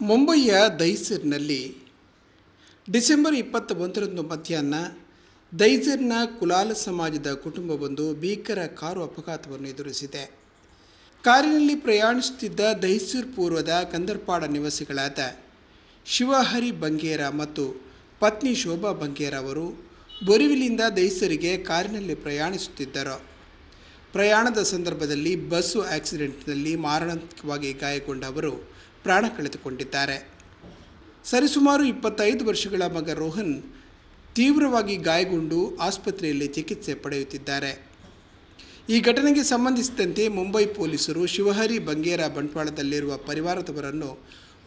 ಮುಂಬಯಿಯ ದೈಸರ್ನಲ್ಲಿ December ಇಪ್ಪತ್ತ ಒಂದರಂದು ಮಧ್ಯಾಹ್ನ ದೈಸರ್ನ ಕುಲಾಲ ಸಮಾಜದ ಕುಟುಂಬವೊಂದು ಭೀಕರ ಕಾರು ಅಪಘಾತವನ್ನು ಎದುರಿಸಿದೆ. ಕಾರಿನಲ್ಲಿ ಪ್ರಯಾಣಿಸುತ್ತಿದ್ದ ದೈಸೂರ್ ಪೂರ್ವದ ಕಂದರ್ಪಾಡ ನಿವಾಸಿಗಳಾದ ಶಿವಹರಿ ಬಂಗೇರ ಮತ್ತು ಪತ್ನಿ ಶೋಭಾ ಬಂಗೇರ ಅವರು ಬೊರಿವಿಲಿಂದ ದೈಸರಿಗೆ ಕಾರಿನಲ್ಲಿ ಪ್ರಯಾಣಿಸುತ್ತಿದ್ದರು. ಪ್ರಯಾಣದ ಸಂದರ್ಭದಲ್ಲಿ ಬಸ್ಸು ಆಕ್ಸಿಡೆಂಟ್ನಲ್ಲಿ ಮಾರಣಾಂತಿಕವಾಗಿ ಗಾಯಗೊಂಡ ಅವರು ಪ್ರಾಣ ಕಳೆದುಕೊಂಡಿದ್ದಾರೆ. ಸರಿಸುಮಾರು ಇಪ್ಪತ್ತೈದು ವರ್ಷಗಳ ಮಗ ರೋಹನ್ ತೀವ್ರವಾಗಿ ಗಾಯಗೊಂಡು ಆಸ್ಪತ್ರೆಯಲ್ಲಿ ಚಿಕಿತ್ಸೆ ಪಡೆಯುತ್ತಿದ್ದಾರೆ. ಈ ಘಟನೆಗೆ ಸಂಬಂಧಿಸಿದಂತೆ ಮುಂಬೈ ಪೊಲೀಸರು ಶಿವಹರಿ ಬಂಗೇರ ಬಂಟ್ವಾಳದಲ್ಲಿರುವ ಪರಿವಾರದವರನ್ನು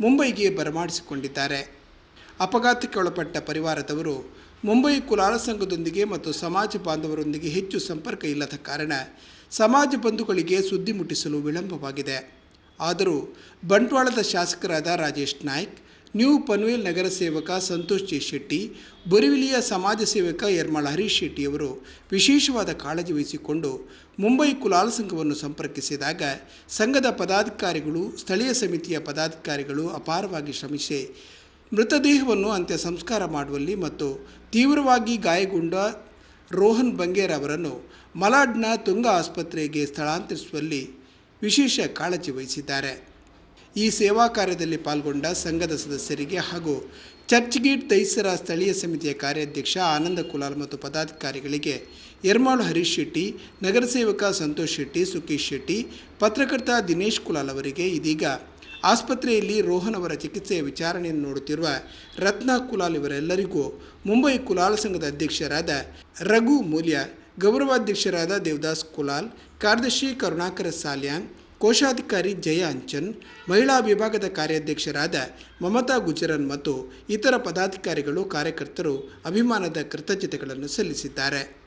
ಮುಂಬೈಗೆ ಬರಮಾಡಿಸಿಕೊಂಡಿದ್ದಾರೆ. ಅಪಘಾತಕ್ಕೆ ಒಳಪಟ್ಟ ಪರಿವಾರದವರು ಮುಂಬೈ ಕುಲಾಲ ಸಂಘದೊಂದಿಗೆ ಮತ್ತು ಸಮಾಜ ಬಾಂಧವರೊಂದಿಗೆ ಹೆಚ್ಚು ಸಂಪರ್ಕ ಇಲ್ಲದ ಕಾರಣ ಸಮಾಜ ಬಂಧುಗಳಿಗೆ ಸುದ್ದಿ ಮುಟ್ಟಿಸಲು ವಿಳಂಬವಾಗಿದೆ. ಆದರೂ ಬಂಟ್ವಾಳದ ಶಾಸಕರಾದ ರಾಜೇಶ್ ನಾಯ್ಕ್, ನ್ಯೂ ಪನ್ವೇಲ್ ನಗರ ಸೇವಕ ಸಂತೋಷ್ ಜಿ ಶೆಟ್ಟಿ, ಬೊರಿವಿಲಿಯ ಸಮಾಜ ಸೇವಕ ಯರ್ಮಾಳ್ ಹರೀಶ್ ಶೆಟ್ಟಿಯವರು ವಿಶೇಷವಾದ ಕಾಳಜಿ ವಹಿಸಿಕೊಂಡು ಮುಂಬೈ ಕುಲಾಲ ಸಂಘವನ್ನು ಸಂಪರ್ಕಿಸಿದಾಗ ಸಂಘದ ಪದಾಧಿಕಾರಿಗಳು, ಸ್ಥಳೀಯ ಸಮಿತಿಯ ಪದಾಧಿಕಾರಿಗಳು ಅಪಾರವಾಗಿ ಶ್ರಮಿಸಿ ಮೃತದೇಹವನ್ನು ಅಂತ್ಯ ಸಂಸ್ಕಾರ ಮಾಡುವಲ್ಲಿ ಮತ್ತು ತೀವ್ರವಾಗಿ ಗಾಯಗೊಂಡ ರೋಹನ್ ಬಂಗೇರ್ ಅವರನ್ನು ಮಲಾಡ್ನ ತುಂಗಾ ಆಸ್ಪತ್ರೆಗೆ ಸ್ಥಳಾಂತರಿಸುವಲ್ಲಿ ವಿಶೇಷ ಕಾಳಜಿ ವಹಿಸಿದ್ದಾರೆ. ಈ ಸೇವಾ ಕಾರ್ಯದಲ್ಲಿ ಪಾಲ್ಗೊಂಡ ಸಂಘದ ಸದಸ್ಯರಿಗೆ ಹಾಗೂ ಚರ್ಚ್ಗೇಟ್ ದೈಸರ ಸ್ಥಳೀಯ ಸಮಿತಿಯ ಕಾರ್ಯಾಧ್ಯಕ್ಷ ಆನಂದ ಕುಲಾಲ್ ಮತ್ತು ಪದಾಧಿಕಾರಿಗಳಿಗೆ ಯರ್ಮಾಳು ಹರೀಶ್ ಶೆಟ್ಟಿ ನಗರ ಸೇವಕ ಸಂತೋಷ್ ಶೆಟ್ಟಿ ಸುಖೀಶ್ ಶೆಟ್ಟಿ, ಪತ್ರಕರ್ತ ದಿನೇಶ್ ಕುಲಾಲ್ ಅವರಿಗೆ ಇದೀಗ ಆಸ್ಪತ್ರೆಯಲ್ಲಿ ರೋಹನ್ ಅವರ ಚಿಕಿತ್ಸೆಯ ವಿಚಾರಣೆಯನ್ನು ನೋಡುತ್ತಿರುವ ರತ್ನ ಕುಲಾಲ್ ಇವರೆಲ್ಲರಿಗೂ ಮುಂಬೈ ಕುಲಾಲ ಸಂಘದ ಅಧ್ಯಕ್ಷರಾದ ರಘು ಮೂಲ್ಯ ಗೌರವಾಧ್ಯಕ್ಷರಾದ ದೇವದಾಸ್ ಕುಲಾಲ್, ಕಾರ್ಯದರ್ಶಿ ಕರುಣಾಕರ ಸಾಲ್ಯಾಂಗ್, ಕೋಶಾಧಿಕಾರಿ ಜಯ ಅಂಚನ್, ಮಹಿಳಾ ವಿಭಾಗದ ಕಾರ್ಯಾಧ್ಯಕ್ಷರಾದ ಮಮತಾ ಗುಜರನ್ ಮತ್ತು ಇತರ ಪದಾಧಿಕಾರಿಗಳು, ಕಾರ್ಯಕರ್ತರು ಅಭಿಮಾನದ ಕೃತಜ್ಞತೆಗಳನ್ನು ಸಲ್ಲಿಸಿದ್ದಾರೆ.